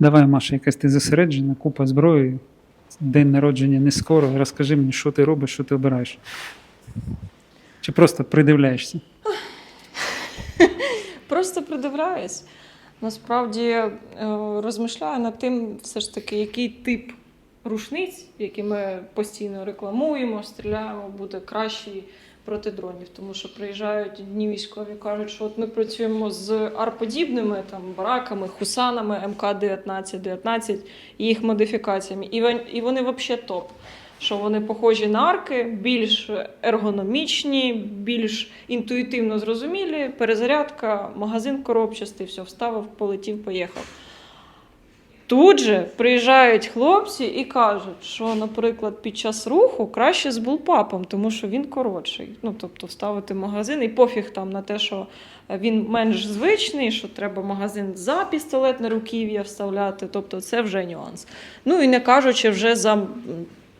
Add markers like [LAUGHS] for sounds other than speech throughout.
Давай, Маша, якась ти зосереджена, купа зброї, день народження не скоро. Розкажи мені, що ти робиш, що ти обираєш. Чи просто придивляєшся? [LAUGHS] Просто придивляюсь. Насправді е, розмишляю над тим, все ж таки, який тип рушниць, які ми постійно рекламуємо, стріляємо, буде кращий проти дронів. Тому що приїжджають дні військові, кажуть, що от ми працюємо з арподібними там бараками, хусанами, МК-19, 19 і їх модифікаціями. І вони взагалі топ. Що вони похожі на арки, більш ергономічні, більш інтуїтивно зрозумілі. Перезарядка, магазин коробчастий, все, вставив, полетів, поїхав. Тут же приїжджають хлопці і кажуть, що, наприклад, під час руху краще з булпапом, тому що він коротший. Ну, тобто вставити магазин, і пофіг там на те, що він менш звичний, що треба магазин за пістолетне руків'я вставляти. Тобто це вже нюанс. Ну і не кажучи вже за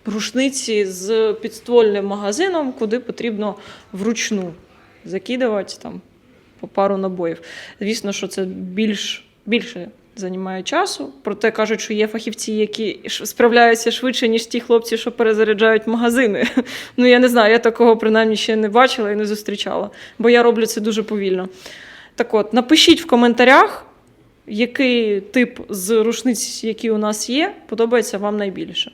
рушниці з підствольним магазином, куди потрібно вручну закидувати там по пару набоїв. Звісно, що це більш, більше займає часу. Проте кажуть, що є фахівці, які справляються швидше, ніж ті хлопці, що перезаряджають магазини. [LAUGHS] Ну я не знаю, я такого принаймні ще не бачила і не зустрічала, бо я роблю це дуже повільно. Так от, напишіть в коментарях, який тип з рушниць, які у нас є, подобається вам найбільше.